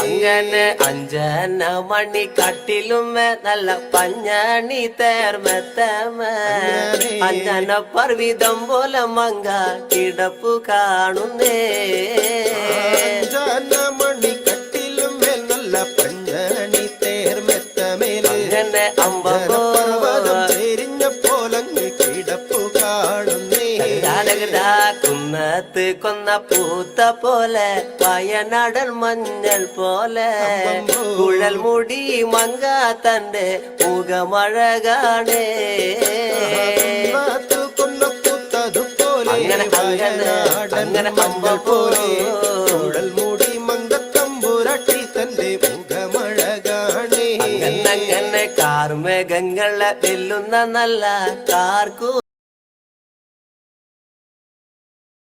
അങ്ങനെ അഞ്ചന മണി കട്ടിലും നല്ല പഞ്ഞണി തേർമത്തമ അഞ്ചന പർവിതം പോലെ മങ്ക കിടപ്പു കാണുന്നേ. മണി കട്ടിലും നല്ല പഞ്ഞണി തേർമത്തമേ അങ്ങനെ അമ്പോ ഗാനഗദാ കുന്നത്ത് കൊന്ന പൂത്ത പോലെ വയനാടൻ മഞ്ഞൾ പോലെ. കുഴൽ മുടി മങ്ക തന്റെ മുഖമഴകാണ്. അങ്ങനെ, അങ്ങനെ. പോലെ. കുഴൽ മൂടി മങ്കത്തമ്പുരട്ടി തന്റെ മുഖമഴകാണ്. അങ്ങനെ കാർമേഘങ്ങളെ വെല്ലുന്ന നല്ല കാർക്കു